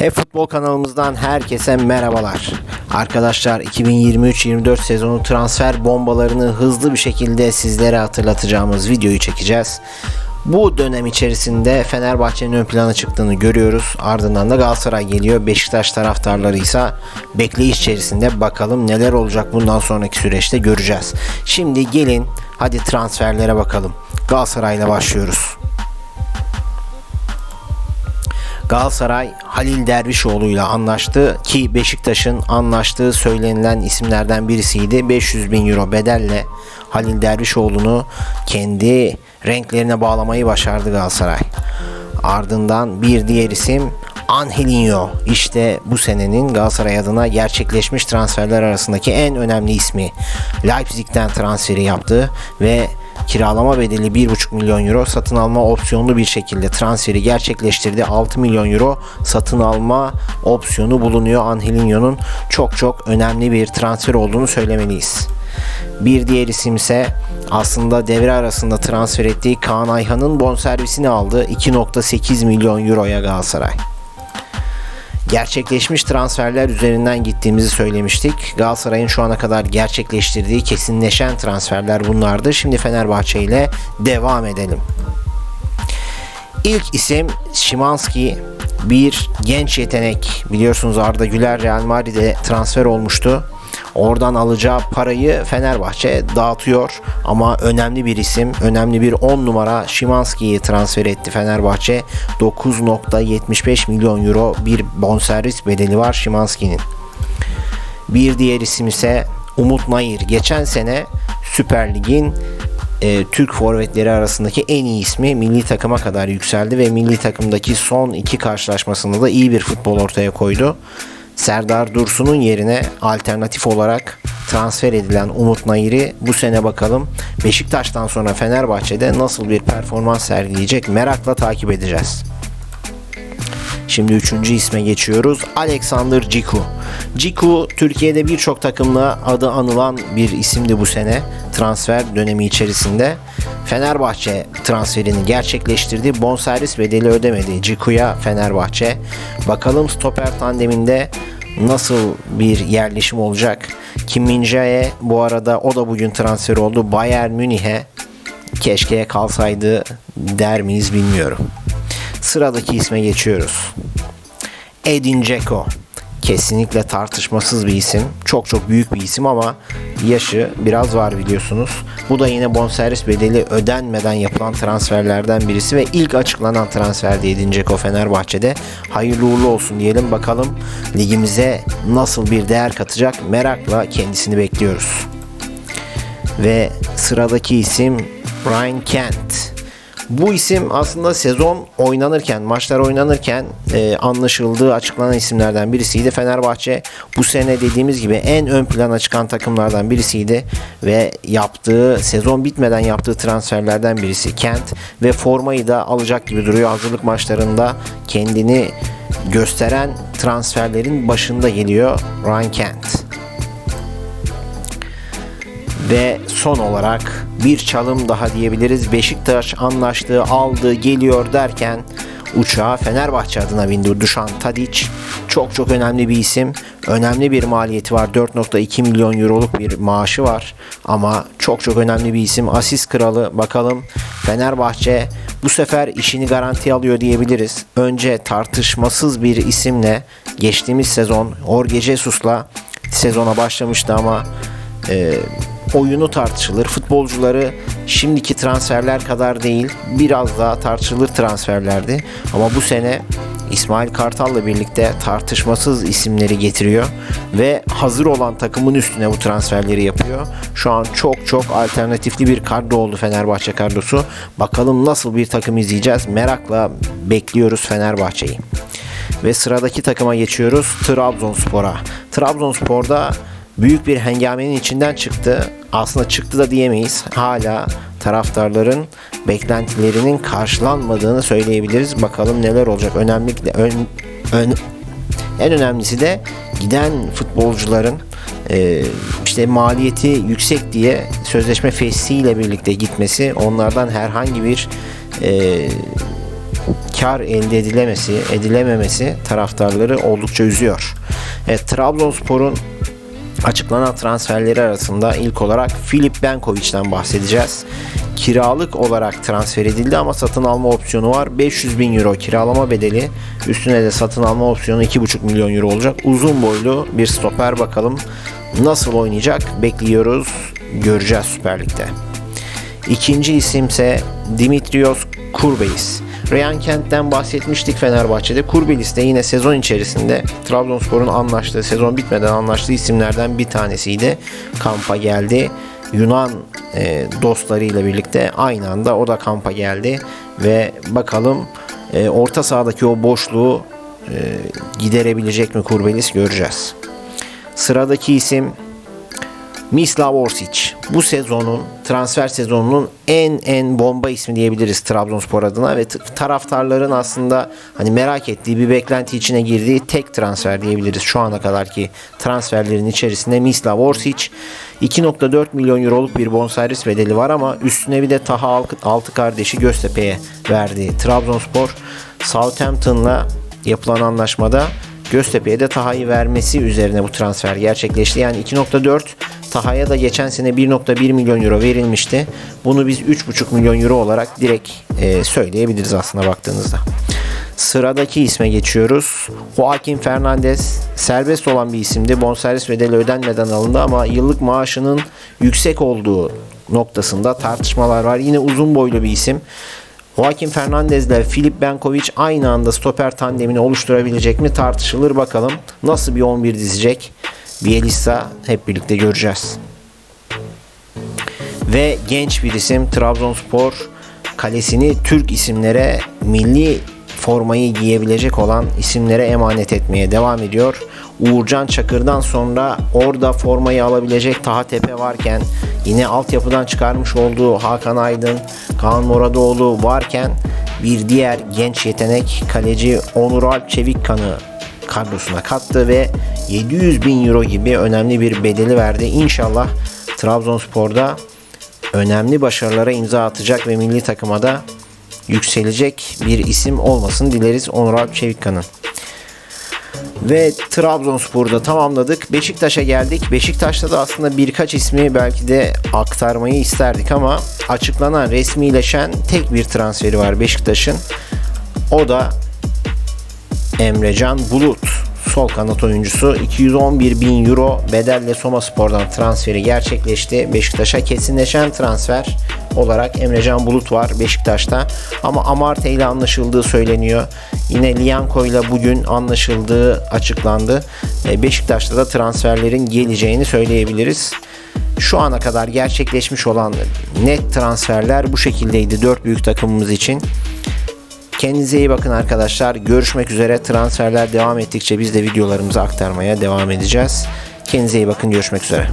Hep Futbol kanalımızdan herkese merhabalar. Arkadaşlar 2023-24 sezonu transfer bombalarını hızlı bir şekilde sizlere hatırlatacağımız videoyu çekeceğiz. Bu dönem içerisinde Fenerbahçe'nin ön plana çıktığını görüyoruz. Ardından da Galatasaray geliyor. Beşiktaş taraftarları ise bekleyiş içerisinde bakalım neler olacak bundan sonraki süreçte göreceğiz. Şimdi gelin hadi transferlere bakalım. Galatasaray'la başlıyoruz. Galatasaray Halil Dervişoğlu ile anlaştı ki Beşiktaş'ın anlaştığı söylenilen isimlerden birisiydi. 500 bin euro bedelle Halil Dervişoğlu'nu kendi renklerine bağlamayı başardı Galatasaray. Ardından bir diğer isim Angelinho işte bu senenin Galatasaray adına gerçekleşmiş transferler arasındaki en önemli ismi. Leipzig'ten transferi yaptı ve kiralama bedeli 1,5 milyon euro satın alma opsiyonlu bir şekilde transferi gerçekleştirdi. 6 milyon euro satın alma opsiyonu bulunuyor. Angelinho'nun çok çok önemli bir transfer olduğunu söylemeliyiz. Bir diğer isim ise aslında devre arasında transfer ettiği Kaan Ayhan'ın bonservisini aldı. 2.8 milyon euroya Galatasaray gerçekleşmiş transferler üzerinden gittiğimizi söylemiştik. Galatasaray'ın şu ana kadar gerçekleştirdiği kesinleşen transferler bunlardı. Şimdi Fenerbahçe ile devam edelim. İlk isim Şimanski bir genç yetenek. Biliyorsunuz Arda Güler Real Madrid'e transfer olmuştu. Oradan alacağı parayı Fenerbahçe dağıtıyor ama önemli bir isim, önemli bir 10 numara Şimanski'yi transfer etti Fenerbahçe. 9.75 milyon euro bir bonservis bedeli var Şimanski'nin. Bir diğer isim ise Umut Nayır. Geçen sene Süper Lig'in e, Türk forvetleri arasındaki en iyi ismi milli takıma kadar yükseldi ve milli takımdaki son iki karşılaşmasında da iyi bir futbol ortaya koydu. Serdar Dursun'un yerine alternatif olarak transfer edilen Umut Nayir'i bu sene bakalım Beşiktaş'tan sonra Fenerbahçe'de nasıl bir performans sergileyecek merakla takip edeceğiz. Şimdi üçüncü isme geçiyoruz. Alexander Ciku. Ciku Türkiye'de birçok takımla adı anılan bir isimdi bu sene transfer dönemi içerisinde. Fenerbahçe transferini gerçekleştirdi. Bonservis bedeli ödemedi Ciku'ya Fenerbahçe. Bakalım stoper tandeminde nasıl bir yerleşim olacak? Kim Min-jae bu arada o da bugün transfer oldu. Bayern Münih'e keşke kalsaydı der miyiz bilmiyorum. Sıradaki isme geçiyoruz. Edin Dzeko. Kesinlikle tartışmasız bir isim. Çok çok büyük bir isim ama yaşı biraz var biliyorsunuz. Bu da yine bonservis bedeli ödenmeden yapılan transferlerden birisi ve ilk açıklanan transferdi Edin Dzeko Fenerbahçe'de. Hayırlı uğurlu olsun diyelim bakalım ligimize nasıl bir değer katacak merakla kendisini bekliyoruz. Ve sıradaki isim Ryan Kent. Bu isim aslında sezon oynanırken, maçlar oynanırken e, anlaşıldığı, açıklanan isimlerden birisiydi. Fenerbahçe bu sene dediğimiz gibi en ön plana çıkan takımlardan birisiydi ve yaptığı, sezon bitmeden yaptığı transferlerden birisi Kent ve formayı da alacak gibi duruyor. Hazırlık maçlarında kendini gösteren transferlerin başında geliyor Ryan Kent. Ve son olarak bir çalım daha diyebiliriz. Beşiktaş anlaştığı, aldı, geliyor derken uçağa Fenerbahçe adına bindi Dušan Tadić. Çok çok önemli bir isim. Önemli bir maliyeti var. 4.2 milyon euroluk bir maaşı var. Ama çok çok önemli bir isim. Asist kralı. Bakalım Fenerbahçe bu sefer işini garanti alıyor diyebiliriz. Önce tartışmasız bir isimle geçtiğimiz sezon Jorge Jesus'la sezona başlamıştı ama e, oyunu tartışılır. Futbolcuları şimdiki transferler kadar değil biraz daha tartışılır transferlerdi. Ama bu sene İsmail Kartal'la birlikte tartışmasız isimleri getiriyor ve hazır olan takımın üstüne bu transferleri yapıyor. Şu an çok çok alternatifli bir kadro oldu Fenerbahçe kadrosu. Bakalım nasıl bir takım izleyeceğiz. Merakla bekliyoruz Fenerbahçe'yi. Ve sıradaki takıma geçiyoruz Trabzonspor'a. Trabzonspor'da büyük bir hengamenin içinden çıktı. Aslında çıktı da diyemeyiz. Hala taraftarların beklentilerinin karşılanmadığını söyleyebiliriz. Bakalım neler olacak. Önemli ön, ön, en önemlisi de giden futbolcuların e, işte maliyeti yüksek diye sözleşme fesliyle birlikte gitmesi onlardan herhangi bir e, kar elde edilemesi, edilememesi taraftarları oldukça üzüyor. Evet, Trabzonspor'un açıklanan transferleri arasında ilk olarak Filip Benkovic'den bahsedeceğiz. Kiralık olarak transfer edildi ama satın alma opsiyonu var. 500 bin euro kiralama bedeli. Üstüne de satın alma opsiyonu 2,5 milyon euro olacak. Uzun boylu bir stoper bakalım. Nasıl oynayacak bekliyoruz. Göreceğiz Süper Lig'de. İkinci isimse Dimitrios Kurbelis. Ryan Kent'ten bahsetmiştik Fenerbahçe'de. Kurbelis de yine sezon içerisinde Trabzonspor'un anlaştığı, sezon bitmeden anlaştığı isimlerden bir tanesiydi. Kampa geldi. Yunan e, dostlarıyla birlikte aynı anda o da kampa geldi ve bakalım e, orta sahadaki o boşluğu e, giderebilecek mi Kurbelis göreceğiz. Sıradaki isim Mislav Orsic. Bu sezonun transfer sezonunun en en bomba ismi diyebiliriz Trabzonspor adına ve taraftarların aslında hani merak ettiği bir beklenti içine girdiği tek transfer diyebiliriz şu ana kadarki transferlerin içerisinde Mislav Orsic 2.4 milyon euroluk bir bonservis bedeli var ama üstüne bir de Taha Altı kardeşi Göztepe'ye verdi. Trabzonspor Southampton'la yapılan anlaşmada Göztepe'ye de Taha'yı vermesi üzerine bu transfer gerçekleşti. Yani 2.4 Taha'ya da geçen sene 1.1 milyon euro verilmişti. Bunu biz 3.5 milyon euro olarak direkt e, söyleyebiliriz aslında baktığınızda. Sıradaki isme geçiyoruz. Joaquin Fernandez serbest olan bir isimdi. Bonservis bedeli ödenmeden alındı ama yıllık maaşının yüksek olduğu noktasında tartışmalar var. Yine uzun boylu bir isim. Joaquin Fernandez ile Filip Benkovic aynı anda stoper tandemini oluşturabilecek mi tartışılır bakalım. Nasıl bir 11 dizecek Bielisa hep birlikte göreceğiz. Ve genç bir isim Trabzonspor kalesini Türk isimlere milli formayı giyebilecek olan isimlere emanet etmeye devam ediyor. Uğurcan Çakır'dan sonra orada formayı alabilecek Taha Tepe varken yine altyapıdan çıkarmış olduğu Hakan Aydın, Kaan Moradoğlu varken bir diğer genç yetenek kaleci Onur Alp Çevikkan'ı kadrosuna kattı ve 700 bin euro gibi önemli bir bedeli verdi. İnşallah Trabzonspor'da önemli başarılara imza atacak ve milli takıma da yükselecek bir isim olmasını dileriz Onur Alp Çevikkan'ın. Ve Trabzonspor'da tamamladık. Beşiktaş'a geldik. Beşiktaş'ta da aslında birkaç ismi belki de aktarmayı isterdik ama açıklanan resmileşen tek bir transferi var Beşiktaş'ın. O da Emrecan Bulut sol kanat oyuncusu 211 bin euro bedelle Soma Spor'dan transferi gerçekleşti. Beşiktaş'a kesinleşen transfer olarak Emrecan Bulut var Beşiktaş'ta. Ama Amarte ile anlaşıldığı söyleniyor. Yine Lianco ile bugün anlaşıldığı açıklandı. E, Beşiktaş'ta da transferlerin geleceğini söyleyebiliriz. Şu ana kadar gerçekleşmiş olan net transferler bu şekildeydi dört büyük takımımız için. Kendinize iyi bakın arkadaşlar. Görüşmek üzere. Transferler devam ettikçe biz de videolarımızı aktarmaya devam edeceğiz. Kendinize iyi bakın. Görüşmek üzere.